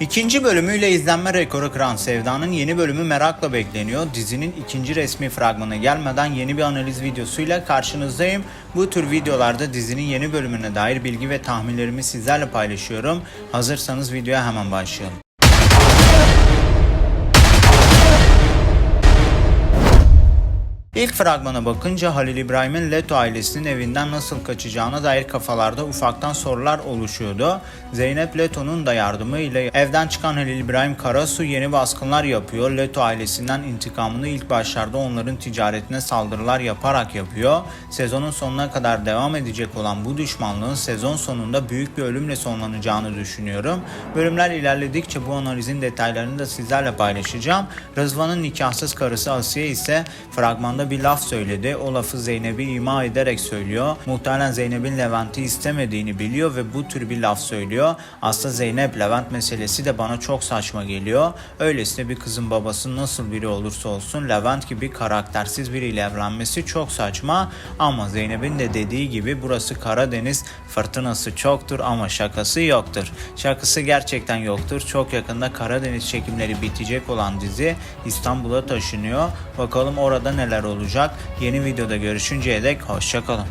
İkinci bölümüyle izlenme rekoru kıran Sevda'nın yeni bölümü merakla bekleniyor. Dizinin ikinci resmi fragmanı gelmeden yeni bir analiz videosuyla karşınızdayım. Bu tür videolarda dizinin yeni bölümüne dair bilgi ve tahminlerimi sizlerle paylaşıyorum. Hazırsanız videoya hemen başlayalım. İlk fragmana bakınca Halil İbrahim'in Leto ailesinin evinden nasıl kaçacağına dair kafalarda ufaktan sorular oluşuyordu. Zeynep Leto'nun da yardımıyla evden çıkan Halil İbrahim Karasu yeni baskınlar yapıyor. Leto ailesinden intikamını ilk başlarda onların ticaretine saldırılar yaparak yapıyor. Sezonun sonuna kadar devam edecek olan bu düşmanlığın sezon sonunda büyük bir ölümle sonlanacağını düşünüyorum. Bölümler ilerledikçe bu analizin detaylarını da sizlerle paylaşacağım. Rızvan'ın nikahsız karısı Asiye ise fragmanda bir laf söyledi. O lafı Zeynep'i ima ederek söylüyor. Muhtemelen Zeynep'in Levent'i istemediğini biliyor ve bu tür bir laf söylüyor. Aslında Zeynep Levent meselesi de bana çok saçma geliyor. Öylesine bir kızın babası nasıl biri olursa olsun Levent gibi karaktersiz biriyle evlenmesi çok saçma. Ama Zeynep'in de dediği gibi burası Karadeniz fırtınası çoktur ama şakası yoktur. Şakası gerçekten yoktur. Çok yakında Karadeniz çekimleri bitecek olan dizi İstanbul'a taşınıyor. Bakalım orada neler olacak. Yeni videoda görüşünceye dek hoşçakalın.